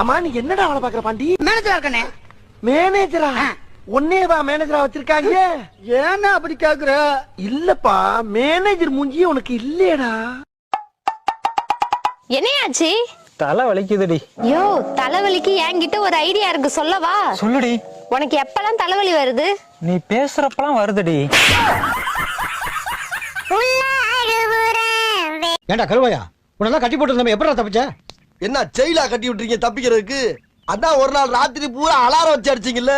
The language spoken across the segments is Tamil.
அம்மா நீ என்னடா வேலை பாக்குற பாண்டி? மேனேஜரா இருக்கனே. மேனேஜரா ஒன்னேவா மேனேஜரா வச்சிருக்காங்க? ஏன்னா அப்படி கேக்குற. இல்லப்பா மேனேஜர் மூஞ்சி உனக்கு இல்லையடா. என்னையாச்சு? தலை வலிக்குதுடி. யோ தலைவலிக்கு என்கிட்ட ஒரு ஐடியா இருக்கு சொல்லவா? சொல்லுடி. உனக்கு எப்பெல்லாம் தலைவலி வருது? நீ பேசுறப்பலாம் வருதுடி. ஏண்டா கருவாயா? உன்னெல்லாம் கட்டி போட்டு நம்ம எப்படா தப்பிச்ச? என்ன ஜெயிலா கட்டி விட்டுறீங்க தப்பிக்கிறதுக்கு? அதான் ஒரு நாள் ராத்திரி பூரா அலாரம் வச்சு அடிச்சீங்கல்ல?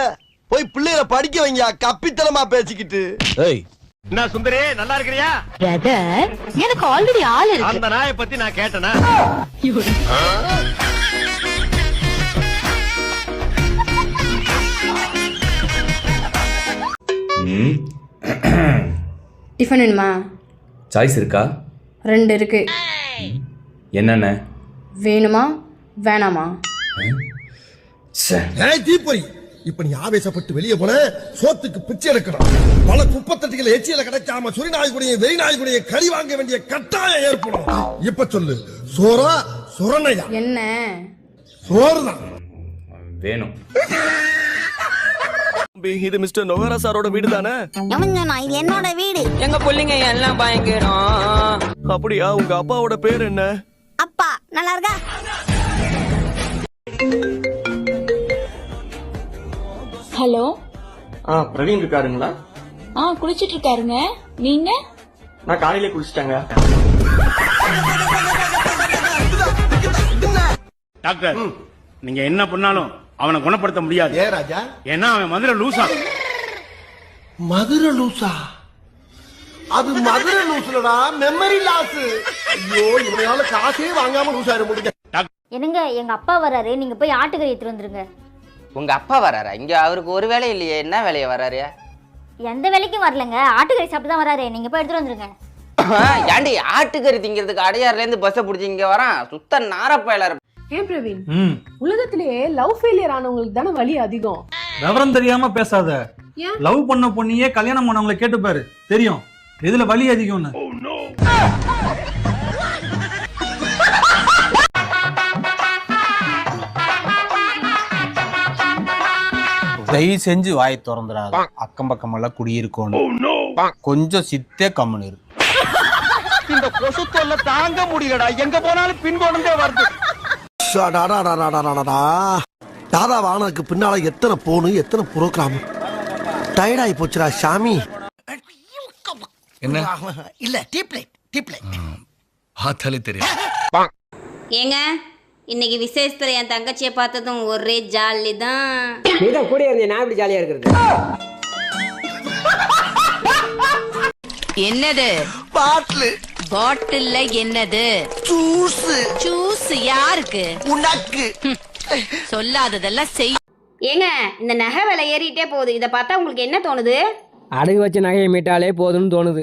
போய் பிள்ளைகளை படிக்க வைங்க கப்பித்தனமா பேசிக்கிட்டு. ஏய். என்ன சுந்தரி நல்லா இருக்கிறியா? பிரதர் எனக்கு ஆல்ரெடி ஆள் இருக்கு. அந்த நாயை பத்தி நான் கேட்டனா? டிஃபன் வேணுமா? சாய்ஸ் இருக்கா? ரெண்டு இருக்கு. என்னென்ன? வேணுமா? வேணாமா? தீப்பொறி. இப்ப நீ ஆவேசப்பட்டு வெளியே போன சோத்துக்கு பிச்சை எடுக்கணும். பல குப்பத்தட்டிகள் எச்சியில கிடைக்காம சுரி நாய்க்குடைய வெறி நாய்க்குடைய கறி வாங்க வேண்டிய கட்டாயம் ஏற்படும். இப்ப சொல்லு. சோறா சுரணையா? என்ன? சோறுதான். வேணும். இது மிஸ்டர் நொகரா சாரோட வீடு தானே இது என்னோட வீடு. எங்க புள்ளைங்க எல்லாம் பயங்கரம். அப்படியா உங்க அப்பாவோட பேர் என்ன? நல்லா இருக்கா ஹலோ? ஆ பிரவீன் இருக்காருங்களா? ஆ குளிச்சிட்டு இருக்காருங்க நீங்க? நான் காலையில குளிச்சிட்டாங்க. டாக்டர் நீங்க என்ன பண்ணாலும் அவனை குணப்படுத்த முடியாது. ஏ ராஜா? ஏன்னா அவன் மதுரை லூசா. மதுரை லூசா? அது மதுரை லூசுலடா மெமரி லாஸ் ஐயோ இவனால காசே வாங்காம லூசா இருக்க முடியும் என்னங்க எங்க அப்பா வராரு. நீங்க போய் ஆட்டுக்கறி எடுத்துட்டு வந்துருங்க. உங்க அப்பா வராரா? இங்க அவருக்கு ஒரு வேலை இல்லையே. என்ன வேலையை வராரு? எந்த வேலைக்கும் வரலங்க. ஆட்டுக்கறி சாப்பிட்டு தான் வராரு. நீங்க போய் எடுத்துட்டு வந்துருங்க. ஏண்டி ஆட்டுக்கறி திங்கிறதுக்கு அடையாறுல இருந்து பஸ்ஸை பிடிச்சி இங்க வரான்? சுத்த நாரப்பயலா ஏன் பிரவீன்? ம். உலகத்திலேயே லவ் ஃபெயிலியர் ஆனவங்களுக்கு தானே வலி அதிகம்? விவரம் தெரியாம பேசாத. ஏன்? லவ் பண்ண பொண்ணியே கல்யாணம் பண்ணவங்களை கேட்டு பாரு தெரியும். இதுல வலி அதிகம்னு? தயவு செஞ்சு வாயை திறந்துடாத. அக்கம் பக்கம் எல்லாம் குடியிருக்கணும் கொஞ்சம் சித்தே கம்முன்னு இரு. இந்த கொசு தொல்லை தாங்க முடியலடா. எங்க போனாலும் பின்தொடர்ந்தே வருது. தாதா வானதுக்கு பின்னால எத்தனை போனு எத்தனை புரோகிராம் டயர்டாயி போச்சுடா சாமி என்ன? இல்ல டீப் லைட் டீப் லைட் பார்த்தாலே தெரியும். ஏங்க இன்னைக்கு விசேஷத்துல என் தங்கச்சியை பார்த்ததும் ஒரே ஜாலி தான் நீதான் கூட இருந்தே நான் இப்படி ஜாலியா இருக்கிறது? என்னது? பாட்டிலு. பாட்டில்ல என்னது? ஜூஸ். ஜூஸ் யாருக்கு? உனக்கு. சொல்லாததெல்லாம் செய். ஏங்க இந்த நகை விலை ஏறிட்டே போகுது. இதை பார்த்தா உங்களுக்கு என்ன தோணுது? அடகு வச்ச நகையை மீட்டாலே போதும்னு தோணுது.